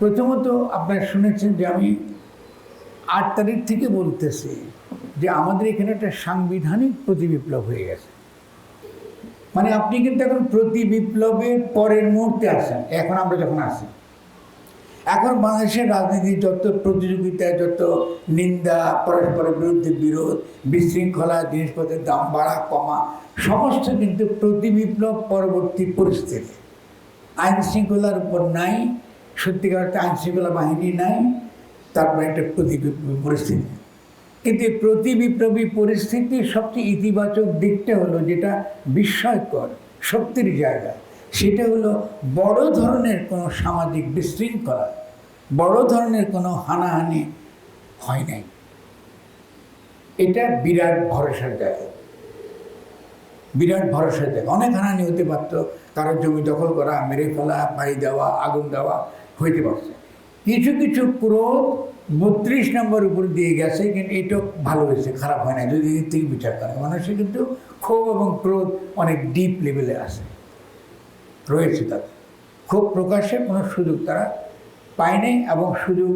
প্রথমত আপনারা শুনেছেন যে আমি আট তারিখ থেকে বলতেছি যে আমাদের এখানে একটা সাংবিধানিক প্রতি বিপ্লব হয়ে গেছে। মানে আপনি কিন্তু এখন প্রতি বিপ্লবের পরের মুহূর্তে আসেন এখন আমরা যখন আসি এখন বাংলাদেশের রাজনীতি যত প্রতিযোগিতা, যত নিন্দা, পরস্পরের বিরুদ্ধে বিরোধ, বিশৃঙ্খলা, জিনিসপত্রের দাম বাড়া, কমা, সমস্ত কিন্তু প্রতি বিপ্লব পরবর্তী পরিস্থিতি। আইন শৃঙ্খলার উপর নাই সত্যিকার অর্থে আইন শৃঙ্খলা বাহিনী নাই, তারপরে একটা প্রতিবিপ্লবী পরিস্থিতি। কিন্তু এই প্রতি বিপ্লবী পরিস্থিতির সবচেয়ে ইতিবাচক দিকটা হলো যেটা বিস্ময়কর, শক্তির জায়গা। সেটা হলো বড় ধরনের কোনো সামাজিক বিশৃঙ্খলা, বড় ধরনের কোনো হানাহানি হয় নাই। এটা বিরাট ভরসার জায়গা। বিরাট ভরসার জায়গা। অনেক হানাহানি হতে পারতো কারোর জমি দখল করা, মেরে ফেলা, বাড়ি দেওয়া, আগুন দেওয়া হইতে পারছে। কিছু কিছু ক্রোধ বত্রিশ নম্বর উপর দিয়ে গেছে, কিন্তু এটাও ভালো হয়েছে, খারাপ হয় না যদি দিক থেকে বিচার করে। মানুষের কিন্তু ক্ষোভ এবং ক্রোধ অনেক ডিপ লেভেলে আসে রয়েছে তাদের ক্ষোভ প্রকাশের কোনো সুযোগ তারা পায়নি এবং সুযোগ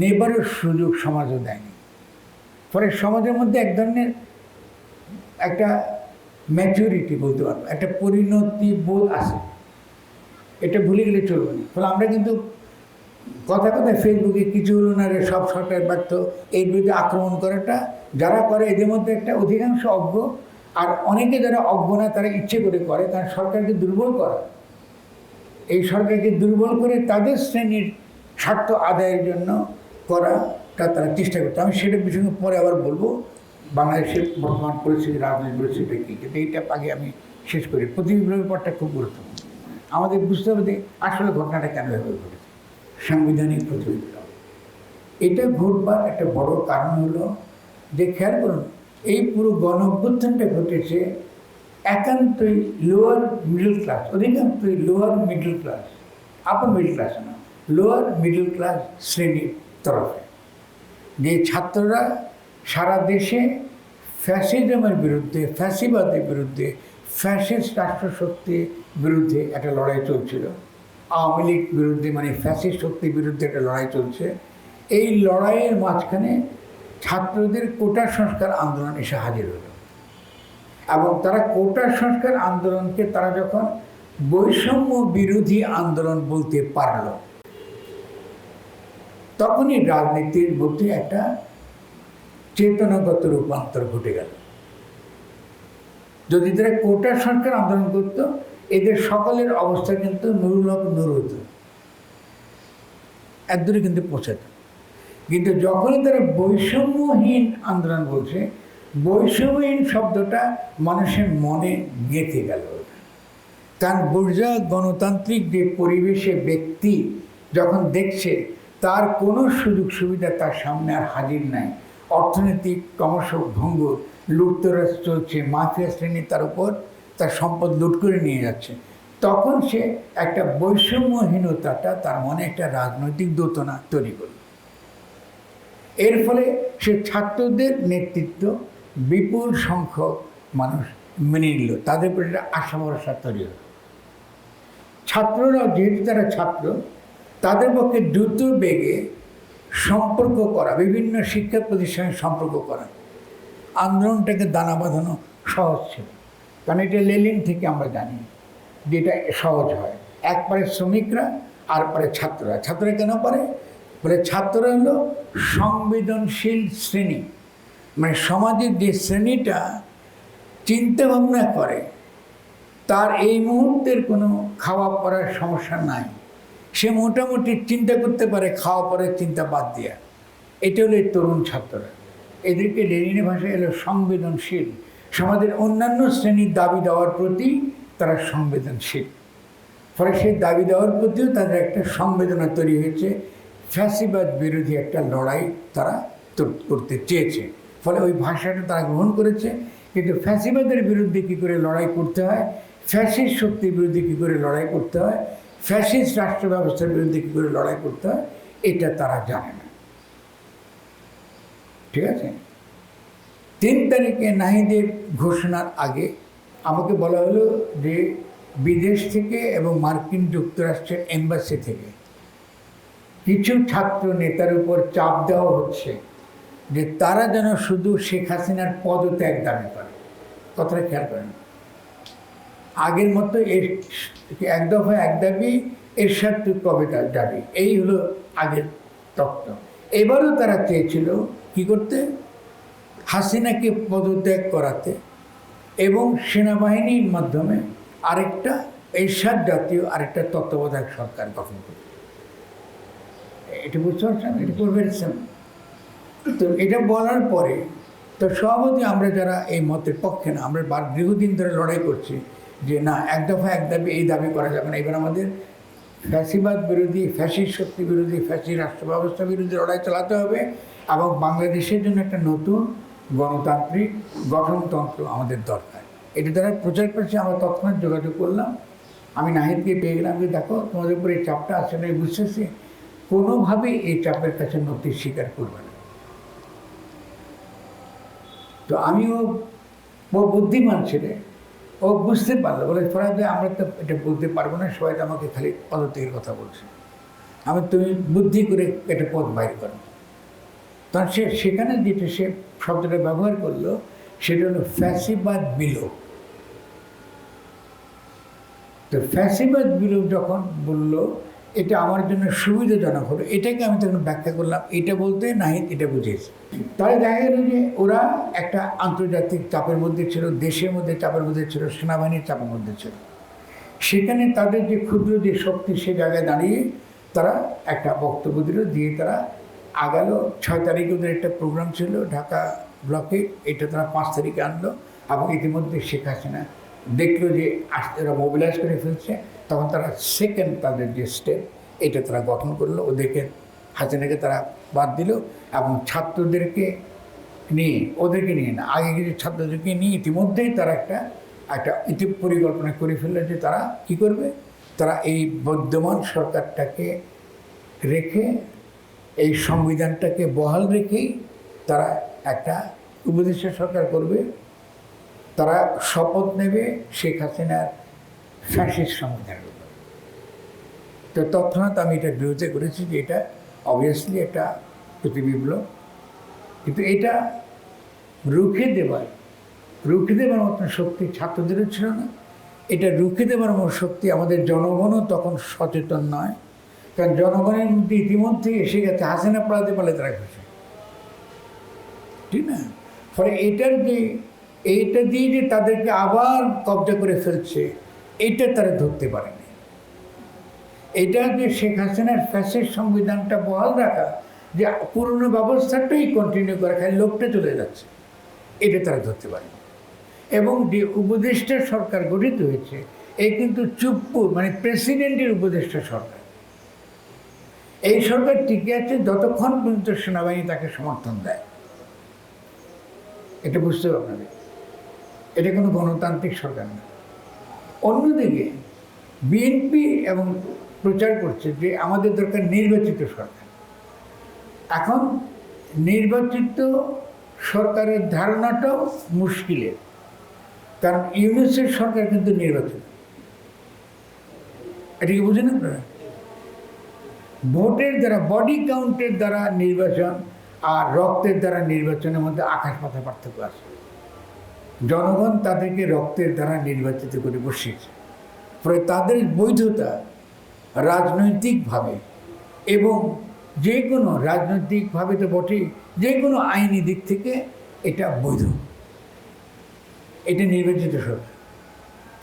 নেবারও সুযোগ সমাজও দেয়নি। ফলে সমাজের মধ্যে এক ধরনের একটা ম্যাচুরিটি বলতে পারব, একটা পরিণতি বোধ আছে। এটা ভুলে গেলে চলবে না। ফলে আমরা কিন্তু কথা কথা ফেসবুকে কিছু হলো না রে সব সরকার ব্যর্থ এই বিরুদ্ধে আক্রমণ করাটা, যারা করে এদের মধ্যে একটা অধিকাংশ অজ্ঞ, আর অনেকে যারা অজ্ঞ না, তারা ইচ্ছে করে করে, কারণ সরকারকে দুর্বল করা। এই সরকারকে দুর্বল করে তাদের শ্রেণির স্বার্থ আদায়ের জন্য করাটা তারা চেষ্টা করতো আমি সেটা বিষয়ে পরে আবার বলব, বাংলাদেশের বর্তমান পরিস্থিতি, রাজনৈতিক পরিস্থিতি কী, কিন্তু এইটা আগে আমি শেষ করি। প্রতিবিপ্লবের পরটা খুব গুরুত্বপূর্ণ। আমাদের বুঝতে হবে যে আসলে ঘটনাটা কেন এভাবে ঘটেছে সাংবিধানিক প্রতিবিপ্লব এটা ঘটবার একটা বড় কারণ হলো যে খেয়াল করুন, এই পুরো গণ অভ্যুত্থানটা ঘটেছে একান্তই লোয়ার মিডল ক্লাস অধিকাংশই lower middle class upper middle class না লোয়ার মিডল ক্লাস শ্রেণির তরফে। যে ছাত্ররা সারা দেশে ফ্যাসিজমের বিরুদ্ধে ফ্যাসিবাদের বিরুদ্ধে ফ্যাসিস্ট রাষ্ট্রশক্তির বিরুদ্ধে একটা লড়াই চলছিল। আওয়ামী লীগ বিরুদ্ধে মানে ফ্যাসিস্ট শক্তির বিরুদ্ধে একটা লড়াই চলছে। এই লড়াইয়ের মাঝখানে ছাত্রদের কোটা সংস্কার আন্দোলন এসে হাজির হলো। এবং তারা কোটা সংস্কার আন্দোলনকে তারা যখন বৈষম্য বিরোধী আন্দোলন বলতে পারল, তখনই রাজনীতির মধ্যে একটা চেতনাগত রূপান্তর ঘটে গেল। যদি তারা কোটা সরকার আন্দোলন করতো এদের সকলের অবস্থা কিন্তু নুরুল নুর হতো এক দূরে কিন্তু পৌঁছাত কিন্তু যখনই তারা বৈষম্যহীন আন্দোলন বলছে, বৈষম্যহীন শব্দটা মানুষের মনে গেঁথে গেল। কারণ বুর্জা গণতান্ত্রিক যে পরিবেশে ব্যক্তি যখন দেখছে, তার কোনো সুযোগ সুবিধা তার সামনে আর হাজির নাই। অর্থনৈতিক ক্রমশ ভঙ্গ, লুটতরাজ চলছে, মাফিয়া শ্রেণি তার উপর তার সম্পদ লুট করে নিয়ে যাচ্ছে। তখন সে একটা বৈষম্যহীনতাটা তার মনে একটা রাজনৈতিক দোতনা তৈরি করল। এর ফলে সে ছাত্রদের নেতৃত্ব বিপুল সংখ্যক মানুষ মেনে নিল। তাদের উপর একটা আশা ভরসা তৈরি হলো। ছাত্ররা যেহেতু তারা ছাত্র, তাদের পক্ষে দ্রুত বেগে সম্পর্ক করা, বিভিন্ন শিক্ষা প্রতিষ্ঠানের সম্পর্ক করা, আন্দোলনটাকে দানা বাঁধানো সহজ ছিল। কারণ এটা লেলিন থেকে আমরা জানি যে এটা সহজ হয়। এক পারে শ্রমিকরা, আর পারে ছাত্ররা। ছাত্ররা কেন পারে? বলে ছাত্ররা হলো সংবেদনশীল শ্রেণি। মানে সমাজের যে শ্রেণীটা চিন্তাভাবনা করে, তার এই মুহূর্তের কোনো খাওয়া পড়ার সমস্যা নাই। সে মোটামুটি চিন্তা করতে পারে, খাওয়া পড়ার চিন্তা বাদ দিয়া। এটা হলো তরুণ ছাত্ররা। এদেরকে লেনিনের ভাষায় এলো সংবেদনশীল। সমাজের অন্যান্য শ্রেণির দাবি দেওয়ার প্রতি তারা সংবেদনশীল। ফলে সেই দাবি দেওয়ার প্রতিও তাদের একটা সংবেদনা তৈরি হয়েছে। ফ্যাসিবাদ বিরোধী একটা লড়াই তারা করতে চেয়েছে। ফলে ওই ভাষাটা তারা গ্রহণ করেছে। কিন্তু ফ্যাসিবাদের বিরুদ্ধে কী করে লড়াই করতে হয়? ফ্যাসিস্ট শক্তির বিরুদ্ধে কী করে লড়াই করতে হয়? ফ্যাসিস্ট রাষ্ট্র ব্যবস্থার বিরুদ্ধে কী করে লড়াই করতে হয়? এটা তারা জানে না। ঠিক আছে? তিন তারিখে নাহিদের ঘোষণার আগে আমাকে বলা হলো যে বিদেশ থেকে এবং মার্কিন যুক্তরাষ্ট্রের এম্বাসি থেকে কিছু ছাত্র নেতার উপর চাপ দেওয়া হচ্ছে যে তারা যেন শুধু শেখ হাসিনার পদত্যাগ দাবি করে। কথাটা খেয়াল করেন। আগের মতো এর এক দফা এক দাবি এর সাথে কবে দাবি এই হলো আগের তত্ত্ব। এবারও তারা চেয়েছিল কি করতে? হাসিনাকে পদত্যাগ করাতে এবং সেনাবাহিনীর মাধ্যমে আরেকটা এরশাদ জাতীয় আরেকটা তত্ত্বাবধায়ক সরকার গঠন করতে এটা বুঝতে পারছেন? এটা করে পেরেছেন তো এটা বলার পরে তো সভাপতি আমরা যারা এই মতের পক্ষে না, আমরা বার, দীর্ঘদিন ধরে লড়াই করছি যে না, এক দফা এক দাবি, এই দাবি করা যাবে না। এবার আমাদের ফ্যাসিবাদ বিরোধী ফ্যাসি শক্তি বিরোধী ফ্যাসি রাষ্ট্র ব্যবস্থা বিরোধী লড়াই চালাতে হবে এবং বাংলাদেশের জন্য একটা নতুন গণতান্ত্রিক গঠনতন্ত্র আমাদের দরকার। এটা দ্বারা প্রচার করছে আমরা তৎক্ষণাৎ যোগাযোগ করলাম। আমি নাহিদকে পেয়ে গেলাম যে, দেখো, তোমাদের উপরে এই চাপটা আছে না বুঝতেছি কোনোভাবেই এই চাপের কাছে নথি স্বীকার করবে না। তো আমিও ও বুদ্ধিমান ছেলে। ও বুঝতে পারল। বলে ফরাজ আমরা তো এটা বলতে পারব না, সবাই আমাকে খালি পদত্যাগের কথা বলছে। আমি তুমি বুদ্ধি করে এটা পথ বাইর করো। তখন সে সেখানে যেটা সে শব্দটা ব্যবহার করল, সেটা হলো ফ্যাসিবাদ বিলোপ। তো ফ্যাসিবাদ বিলোপ যখন বলল, এটা আমার জন্য সুবিধাজনক হলো, এটাকে আমি তখন ব্যাখ্যা করলাম, এটা বলতে নাহিদ এটা বুঝিয়েছে। তাহলে দেখা গেল যে ওরা একটা আন্তর্জাতিক চাপের মধ্যে ছিল, দেশের মধ্যে চাপের মধ্যে ছিল, সেনাবাহিনীর চাপের মধ্যে ছিল। সেখানে তাদের যে ক্ষুদ্র যে শক্তি সে জায়গায় দাঁড়িয়ে তারা একটা বক্তব্য দিল, দিয়ে তারা আগালো ছয় তারিখে ওদের একটা প্রোগ্রাম ছিল, ঢাকা ব্লকে। এটা তারা পাঁচ তারিখে আনলো এবং ইতিমধ্যে শেখ হাসিনা দেখল যে আস- এরা মোবিলাইজ করে ফেলছে। তখন তারা সেকেন্ড তাদের যে স্টেপ এটা তারা গঠন করল। ওদেরকে, হাসিনাকে তারা বাদ দিল এবং ছাত্রদেরকে নিয়ে, ওদেরকে নিয়ে না, আগে কিছু ছাত্রদেরকে নিয়ে ইতিমধ্যেই তারা একটা একটা ইতি পরিকল্পনা করে ফেলল যে তারা কি করবে? তারা এই বর্ধমান সরকারটাকে রেখে এই সংবিধানটাকে বহাল রেখেই তারা একটা উপদেষ্টা সরকার করবে। তারা শপথ নেবে শেখ হাসিনার ফ্যাসিস্ট সংবিধানের উপর। তো তৎক্ষণাৎ আমি এটা বিরোধিতা করেছি যে এটা অবভিয়াসলি একটা প্রতিবিপ্লব কিন্তু এটা রুখে দেবার রুখে দেবার মতন শক্তি ছাত্রদেরও ছিল না। এটা রুখে দেবার মতো শক্তি আমাদের জনগণও তখন সচেতন নয়। কারণ জনগণের মধ্যে ইতিমধ্যে এসে গেছে, হাসিনা পালাতে পারলে তারা খুশি। ঠিক না? ফলে এটার যে, এইটা দিয়ে যে তাদেরকে আবার কবজা করে ফেলছে, এটা তারা ধরতে পারেনি। এটা যে শেখ হাসিনার ফ্যাসের সংবিধানটা বহাল রাখা, যে পুরনো ব্যবস্থাটাই কন্টিনিউ করা, খালি লোকটা চলে যাচ্ছে, এটা তারা ধরতে পারেনি। এবং যে উপদেষ্টা সরকার গঠিত হয়েছে এই কিন্তু চুপ্পু মানে প্রেসিডেন্টের উপদেষ্টা সরকার। এই সরকার টিকে আছে যতক্ষণ পর্যন্ত সেনাবাহিনী তাকে সমর্থন দেয়। এটা বুঝতে হবে আপনাদের। এটা কোনো গণতান্ত্রিক সরকার না। অন্যদিকে, বিএনপি এবং প্রচার করছে যে আমাদের দরকার নির্বাচিত সরকার। এখন নির্বাচিত সরকারের ধারণাটাও মুশকিলের। কারণ ইউনিসের সরকার কিন্তু নির্বাচিত। এটা কি বুঝেন আপনারা? ভোটের দ্বারা বডি কাউন্টের দ্বারা নির্বাচন আর রক্তের দ্বারা নির্বাচনের মধ্যে আকাশ পাতা পার্থক্য আছে। জনগণ তাদেরকে রক্তের দ্বারা নির্বাচিত করে বসিয়েছে। ফলে তাদের বৈধতা রাজনৈতিকভাবে এবং যে কোনো রাজনৈতিকভাবে তো বটেই যে কোনো আইনি দিক থেকে এটা বৈধ। এটা নির্বাচিত সরকার।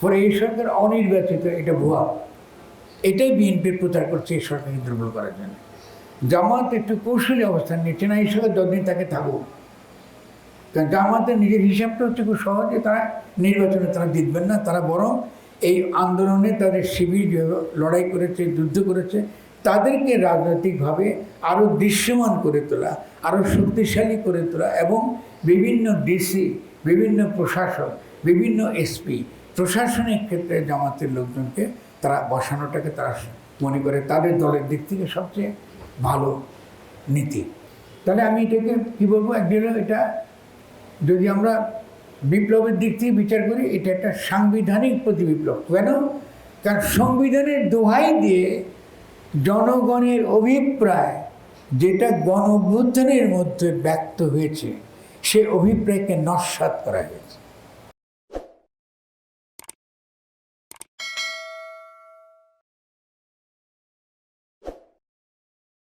ফলে এই সরকার অনির্বাচিত, এটা ভুয়া। এটাই বিএনপির প্রচার করছে, এই সরকারকে দুর্বল করার জন্য। জামাত একটু কৌশলী অবস্থান নিচ্ছে না সরকার যতদিন তাকে থাকুক। কারণ জামাতের নিজের হিসাবটা হচ্ছে খুব সহজে তারা নির্বাচনে তারা জিতবেন না, তারা বরং এই আন্দোলনে তাদের শিবির লড়াই করেছে, যুদ্ধ করেছে, তাদেরকে রাজনৈতিকভাবে আরও দৃশ্যমান করে তোলা আরও শক্তিশালী করে তোলা এবং বিভিন্ন ডিসি, বিভিন্ন প্রশাসক, বিভিন্ন এসপি প্রশাসনিক ক্ষেত্রে জামাতের লোকজনকে তারা বসানোটাকে তারা মনে করে তাদের দলের দিক থেকে সবচেয়ে ভালো নীতি। তাহলে আমি এটাকে কী বলব? একদিন এটা যদি আমরা বিপ্লবের দিক থেকে বিচার করি, এটা একটা সাংবিধানিক প্রতি বিপ্লব কেন? কারণ সংবিধানের দোহাই দিয়ে জনগণের অভিপ্রায় যেটা গণঅভ্যুত্থানের মধ্যে ব্যক্ত হয়েছে, সে অভিপ্রায়কে নস্বাত করা হয়েছে।